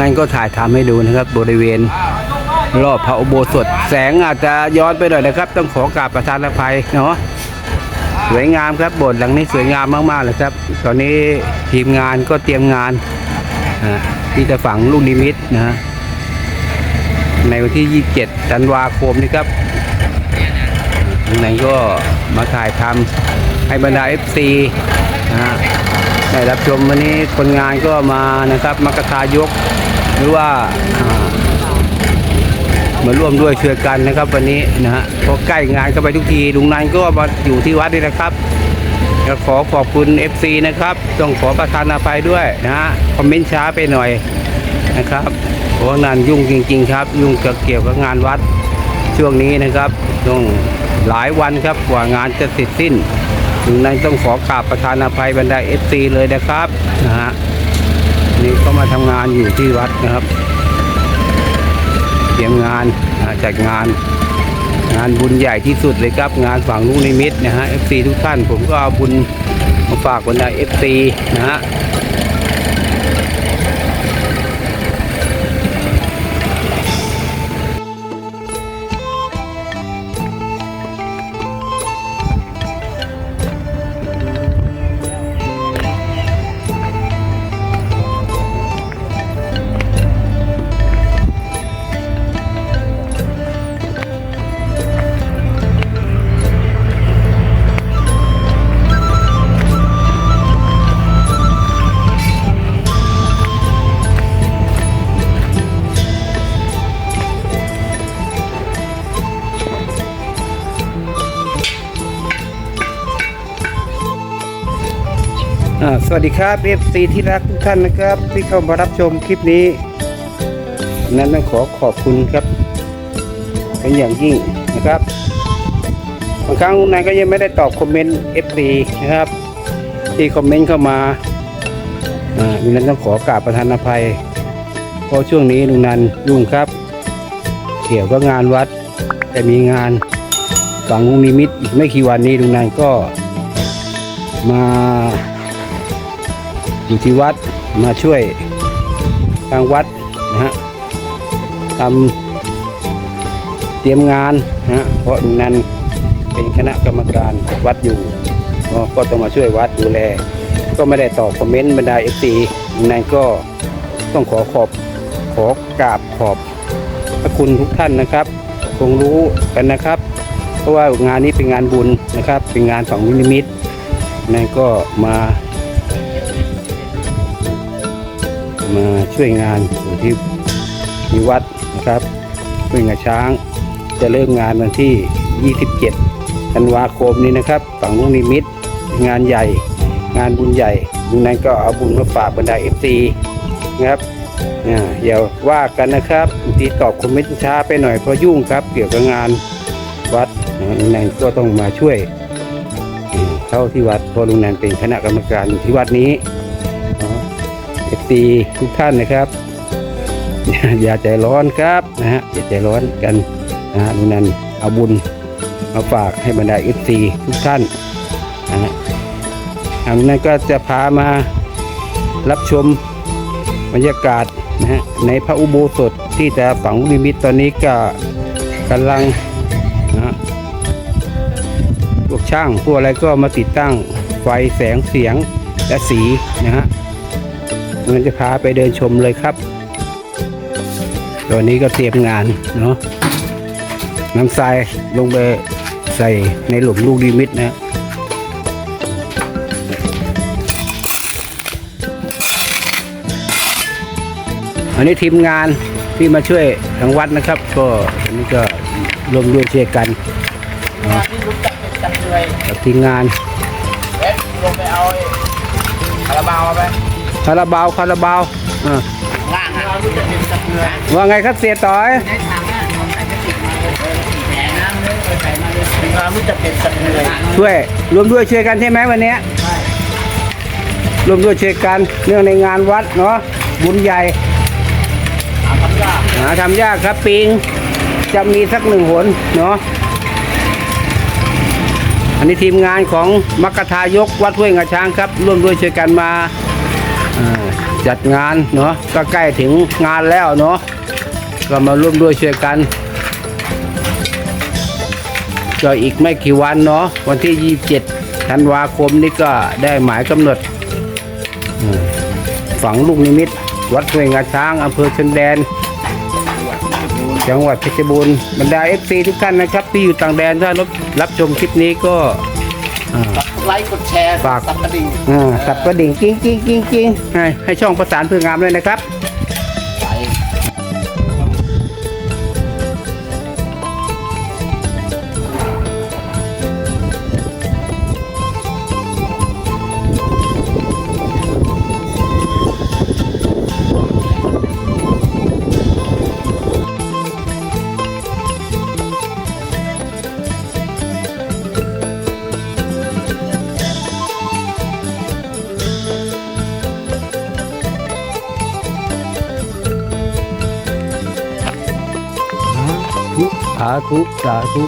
นั่นก็ถ่ายทำให้ดูนะครับ บริเวณรอบพระอุโบสถ แสงอาจจะย้อนไปหน่อยนะครับ ต้องขอกราบประทานอภัยเนาะสวยงามครับโบสถ์หลังนี้สวยงามมากๆเลยครับ ตอนนี้ทีมงานก็เตรียมงานที่จะฝังลูกนิมิตนะฮะในวันที่ 27 ธันวาคมนี้ครับทางไหนก็มาถ่ายทำให้บรรดา FC นะฮะ ได้รับชมวันนี้คนงานก็มานะครับมากระทายก หรือว่ามาร่วมด้วยช่วยกันนะครับ วันนี้นะฮะพอใกล้งานเข้าไปทุกทีลุงนันก็มาอยู่ที่วัดนี่นะครับก็ขอขอบคุณ FC นะครับต้องขอประทานอภัยด้วยนะฮะคอมเมนต์ช้าไปหน่อยนะครับเพราะงานยุ่งจริง ๆ ครับ ยุ่งเกี่ยวกับงานวัดช่วงนี้นะครับต้องหลายวันครับกว่างานจะเสร็จสิ้น ลุงนันต้องขอกราบประธานอภัยบรรดาเอฟซีเลยนะครับนะฮะนี่ก็มาทำงานอยู่ที่วัดนะครับเตรียมงานจัดงาน งานบุญใหญ่ที่สุดเลยครับ งานฝั่งลูกนิมิตนะฮะเอฟซีทุกท่านผมก็เอาบุญมาฝากบรรดา FC นะฮะ สวัสดีครับ FC ที่รักทุกท่านนะครับ ที่เข้ามารับชมคลิปนี้ นั้นต้องขอขอบคุณครับเป็นอย่างยิ่งนะครับบางครั้งนายก็ยังไม่ได้ตอบคอมเมนต์ FC นะครับ ที่คอมเมนต์เข้ามาอ่าดังนั้นต้องขอกราบประทานอภัยเพราะช่วงนี้ลุงนันยุ่งครับ เกี่ยวกับงานวัดจะมีงานฝังลุงนิมิตอีกไม่กี่วันนี้ลุงนันก็มา อยู่ที่วัดมาช่วยทางวัดนะฮะทำเตรียมงานนะฮะเพราะนันเป็นคณะกรรมการวัดอยู่ก็ต้องมาช่วยวัดดูแล ก็ไม่ได้ตอบคอมเมนต์บรรดาเอฟซีนันก็ต้องขอขอบขอกราบขอบพระคุณทุกท่านนะครับ คงรู้กันนะครับ เพราะว่างานนี้เป็นงานบุญนะครับ เป็นงานฝังลูกนิมิตนั่นก็มา มาช่วยงานอยู่ที่ที่วัดนะครับช่วยงานช้าง จะเริ่มงานวันที่ 27ธันวาคมนี้นะครับฝั่งลูกนิมิตงานใหญ่ งานบุญใหญ่ดังนั้นก็เอาบุญมาฝากบรรดาเอฟซีนะครับอ่าอย่าว่ากันนะครับบางทีตอบคอมเมนต์ช้าไปหน่อยเพราะยุ่งครับ เกี่ยวกับงานวัดลุงนันก็ต้องมาช่วย เข้าที่วัดเพราะลุงนันเป็นคณะกรรมการอยู่ที่วัดนี้ ซีทุกท่านนะครับ อย่าใจร้อนครับนะฮะอย่าใจร้อนกันนะฮะดังนั้นเอาบุญมาฝากให้บรรดาเอฟซีทุกท่านนะฮะอันนั้นก็จะพามารับชมบรรยากาศนะฮะในพระอุโบสถที่จะฝังลูกนิมิตตอนนี้ก็กำลังนะฮะพวกช่างพวกอะไรก็มาติดตั้งไฟแสงเสียงและสีนะฮะ มันจะพาไปเดินชมเลยครับตอนนี้ก็เตรียมงานเนาะน้ำทรายลงไปใส่ในหลุมลูกดิมิตนะอันนี้ทีมงานที่มาช่วยทางวัดนะครับ ก็อันนี้ก็รวมด้วยช่วยกันเนาะที่รู้จักเป็นจักรเลยกับทีมงานเอ๊ะลงไปเอาอ้คาราบาวมาไป คาราบาวคาราบาวอ่าล่างอะรู้จักเป็นจักรเลยว่าไงครับเสียต่อยในถังอะมันใส่กระติกมาเลยแหนน้ำเลยใส่มาเลยเป็นความรู้จักเป็นจักรเลยช่วยรวมด้วยช่วยกันใช่ไหมวันเนี้ยใช่รวมด้วยช่วยกันเนื่องในงานวัดเนาะบุญใหญ่ถามคำยากหาทำยากครับปิงจะมีสักหนึ่งหนเนาะอันนี้ทีมงานของมัคคทายกวัดห้วยงาช้างครับ ร่วมด้วยช่วยกันมาอ่า จัดงานเนาะก็ใกล้ถึงงานแล้วเนาะก็มาร่วมด้วยช่วยกันก็อีกไม่กี่วันเนาะวันที่ 27 ธันวาคมนี้ก็ได้หมายกำหนดฝังลูกนิมิต วัดห้วงาช้างอำเภอชนแดน จังหวัดเพชรบูรณ์บรรดาเอฟซีทุกท่านนะครับ ที่อยู่ต่างแดนถ้ารับรับชมคลิปนี้ก็ อ่า ไลค์กดแชร์ฝาก สับกระดิ่ง อ่าสับกระดิ่งกิ้งกิ้งกิ้งกิ้งให้ให้ช่องประสานเพื่องามเลยนะครับาธุ สาธุ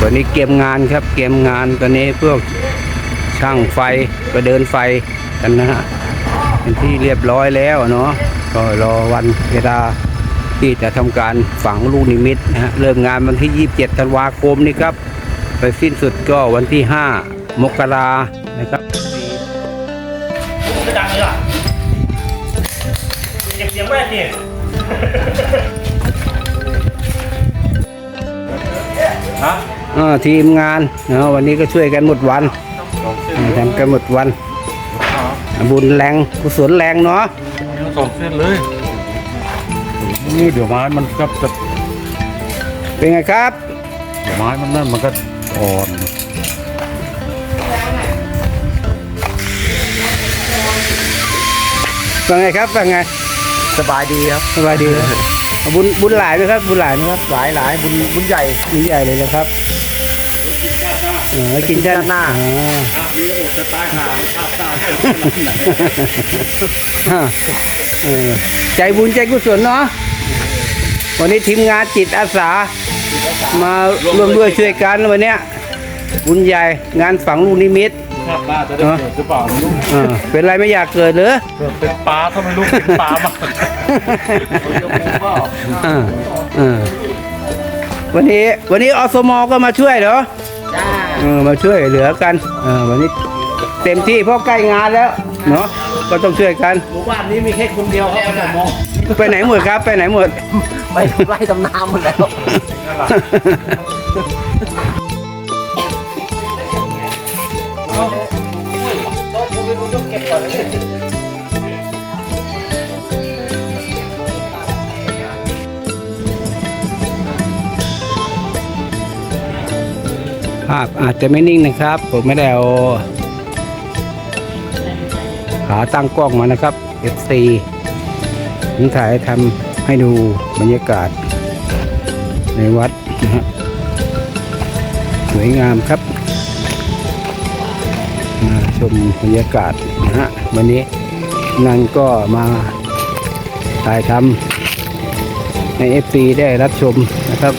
ตอนนี้เกมงานครับเกมงานตอนนี้พวก ช่างไฟก็เดินไฟกันนะฮะเป็นที่เรียบร้อยแล้วเนาะก็รอวันเวลาที่จะทำการฝังลูกนิมิตนะฮะเริ่มงานวันที่ 27 ธันวาคมนี้ครับ ไปสิ้นสุดก็วันที่ 5 มกรานะครับไม่ดังเลยอะเก็บเสียงแว่นนี่ฮะอ่าทีมงานนะวันนี้ก็ช่วยกันหมดวันอ่า ทำกันหมดวันบุญแรงกุศลแรงเนาะสองเส้นเลยนี่เดี๋ยวไม้มันก็จะเป็นไงครับเดี๋ยวไม้มันนั่นมันก็อ่อนเป็นไงครับเป็นไงสบายดีครับสบายดีครับบุญบุญหลายไหมครับ บุญหลายไหมครับหลายหลายบุญบุญใหญ่บุญใหญ่เลยนะครับเออกินชาติหน้าอ่านี่โอ้จะตายหาชาติตายอ่าเออใจบุญใจกุศลเนาะวันนี้ทีมงานจิตอาสา มาร่วมด้วยช่วยกันวันเนี้ยบุญใหญ่งานฝังลูกนิมิตชาติหน้าจะได้เกิดหรือเปล่าไม่รู้อ่าเป็นไรไม่อยากเกิดเหรอเกิดเป็นปลาถ้าไม่รู้เป็นปลาบ้างอ่าอ่าวันนี้วันนี้อสมก็มาช่วยเหรอจ้า เออมาช่วยเหลือกันเออวันนี้เต็มที่เพราะใกล้งานแล้วเนาะก็ต้องช่วยกันหมู่บ้านนี้มีแค่คนเดียวครับผมมองไปไหนหมดครับ ไปไหนหมดไปไล่ตำน้ำหมดแล้ว ภาพอาจจะไม่นิ่งนะครับ ผมไม่ได้เอาขาตั้งกล้องมานะครับ FC ผมถ่ายทำให้ดูบรรยากาศ ในวัดนะฮะสวยงามครับ มาชมบรรยากาศนะฮะวันนี้นั่นก็มาถ่ายทำให้ FC ได้รับชมนะครับ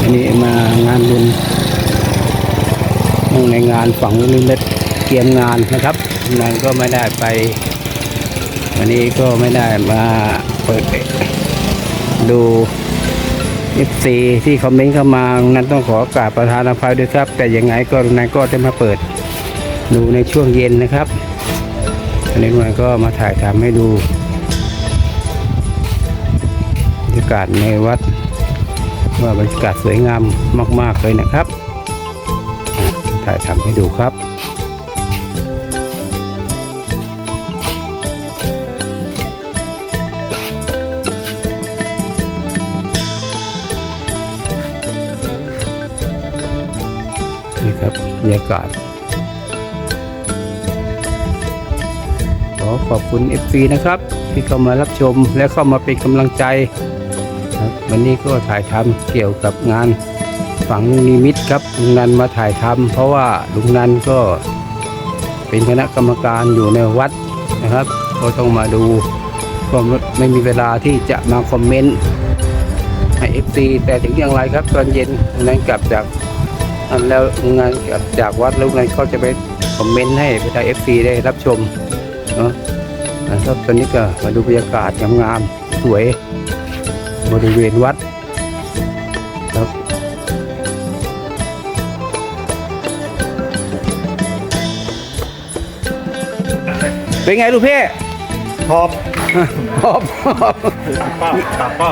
วันนี้มางานบุญ ในงานฝังนิมิตเตรียมงานนะครับงานก็ไม่ได้ไป วันนี้ก็ไม่ได้มาเปิดดู FC ที่คอมเมนต์เข้ามานั้นต้องขอกราบประธานอภัยด้วยครับ แต่ยังไงก็นายก็จะมาเปิดดูในช่วงเย็นนะครับอันนี้มันก็มาถ่ายทำให้ดูบรรยากาศในวัดว่าบรรยากาศสวยงามมาก ๆ เลยนะครับ ถ่ายทำให้ดูครับนี่ครับบรรยากาศขอขอบคุณ FC นะครับ ที่เข้ามารับชมและเข้ามาเป็นกำลังใจครับวันนี้ก็ถ่ายทำเกี่ยวกับงาน ฝังนิมิตครับลุงนันมาถ่ายทำเพราะว่าลุงนันก็เป็นคณะกรรมการอยู่ในวัดนะครับ ก็ต้องมาดูก็ไม่มีเวลาที่จะมาคอมเมนต์ให้เอฟซีแต่ถึงอย่างไรครับ ตอนเย็นลุงนันกลับจากอันแล้วลุงนันกลับจากวัดแล้วลุงนันก็จะไปคอมเมนต์ให้ประชาเอฟซีได้รับชมเนาะนะครับตอนนี้ก็มาดูบรรยากาศงามๆสวย บริเวณวัด เป็นไงลูกพี่หอบ หอบหอบ ป้าตับป้า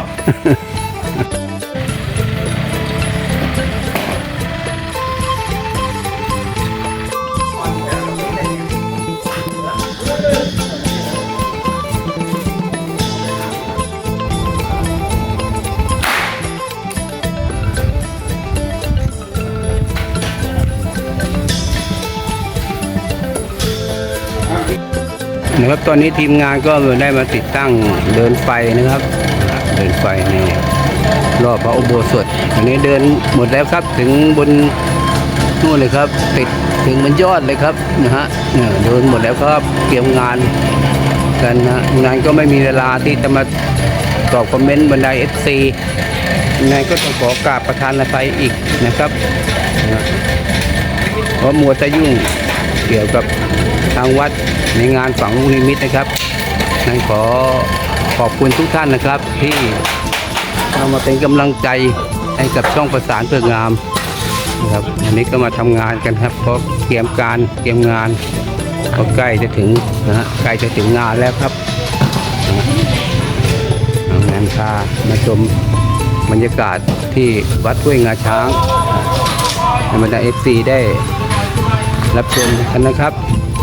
ครับตอนนี้ทีมงานก็ได้มาติดตั้งเดินไฟนะครับ เดินไฟในรอบพระอุโบสถอันนี้เดินหมดแล้วครับถึงบนนู่นเลยครับ ติดถึงบนยอดเลยครับนะฮะเดินหมดแล้วครับเตรียมงานกันนะงานก็ไม่มีเวลาที่จะมาตอบคอมเมนต์บรรดาเอฟซีงไงก็ต้องขอกราบประธานอภัยอีกนะครับเพราะมัวจะยุ่งเกี่ยวกับ ทางวัดในงานฝังลูกนิมิตนะครับนั้นขอขอบคุณทุกท่านนะครับ ที่เอามาเป็นกำลังใจให้กับช่องประสานเพื่องามนะครับวันนี้ก็มาทำงานกันครับเพราะเตรียมการเตรียมงานก็ใกล้จะถึงนะฮะใกล้จะถึงงานแล้วครับเอางานพามาชมบรรยากาศที่วัดห้วยงาช้างในบรรดาเอฟซีได้รับชมกันนะครับ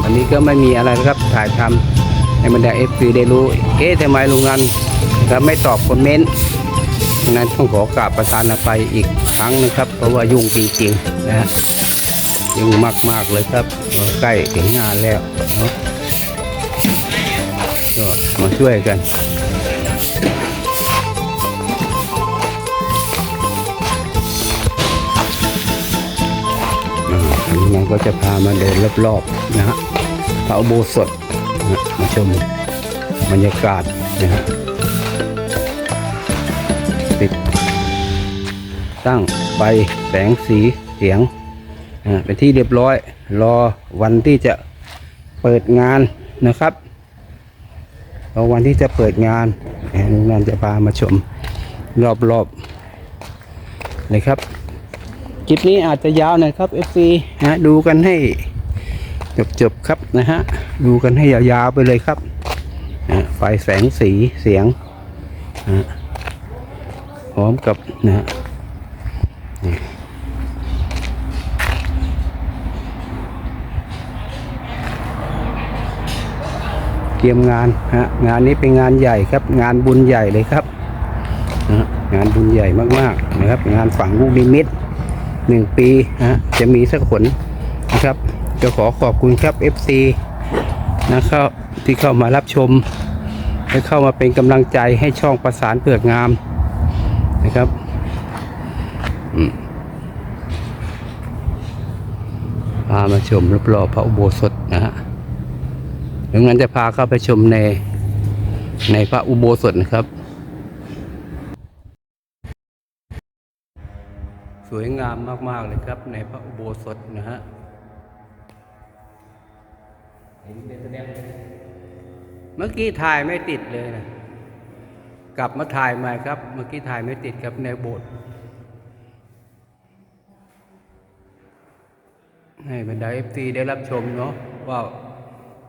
วันนี้ก็ไม่มีอะไรครับถ่ายทำให้บรรดาเอฟซีได้รู้ เอ๊ะทำไมลุงนันครับไม่ตอบคอมเมนต์งนั้นต้องขอกราบประธานไปอีกครั้งนะครับ เพราะว่ายุ่งจริงๆนะฮะยุ่งมากๆเลยครับใกล้ถึงงานแล้วเนาะก็มาช่วยกัน มันก็จะพามาเดินรอบๆนะฮะพระอุโบสถนะมาชมบรรยากาศนะฮะติดตั้งไฟแสงสีเสียงอ่าเป็นที่เรียบร้อย รอวันที่จะเปิดงานนะครับรอวันที่จะเปิดงานงานจะพามาชมรอบๆเลยครับ คลิปนี้อาจจะยาวหน่อยครับ FC นะดูกันให้จบๆครับนะฮะดูกันให้ยาวๆไปเลยครับนะไฟแสงสีเสียงนะพร้อมกับนะฮะนี่เตรียมงานฮะงานนี้เป็นงานใหญ่ครับ งานบุญใหญ่เลยครับนะงานบุญใหญ่มากๆนะครับ งานฝังลูกนิมิต หนึ่งปีนะฮะจะมีสักขนนะครับ จะขอขอบคุณครับ FC นะครับที่เข้ามารับชมและเข้ามาเป็นกำลังใจให้ช่องประสานเผือกงามนะครับพามาชมรอบๆพระอุโบสถนะฮะดังนั้นจะพาเข้าไปชมในในพระอุโบสถนะครับ วยงามมาก ๆ เลยครับ ในพระอุโบสถนะฮะเมื่อกี้ถ่ายไม่ติดเลยนะ กลับมาถ่ายใหม่ครับ เมื่อกี้ถ่ายไม่ติดครับในโบสถ์ให้บรรดาเอฟซีได้รับชมเนาะว่า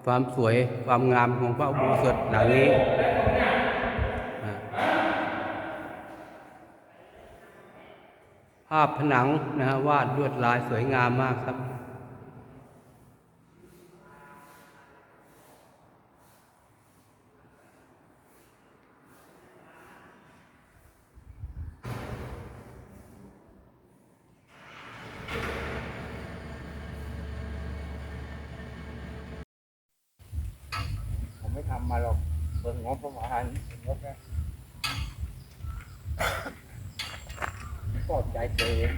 ความสวยความงามของพระอุโบสถหลังนี้าพผนังนะฮะวาดลวดลายสวยงามมากครับ ผมไม่ทำมาหรอกเบิ่งงบประมาณงบนะ ปลอบใจตัวเอง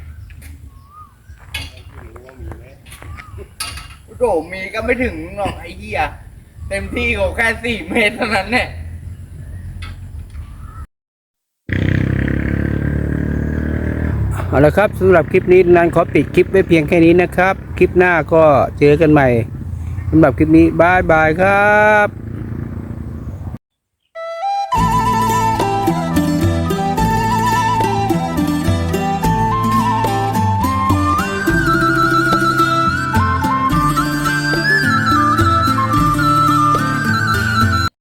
โดมีก็ไม่ถึงหรอกไอ้เหี้ยเต็มที่ก็แค่สี่เมตรเท่านั้นเนี่ยเอาละครับสำหรับคลิปนี้นันขอปิดคลิปไว้เพียงแค่นี้นะครับ คลิปหน้าก็เจอกันใหม่สำหรับคลิปนี้บายบายครับ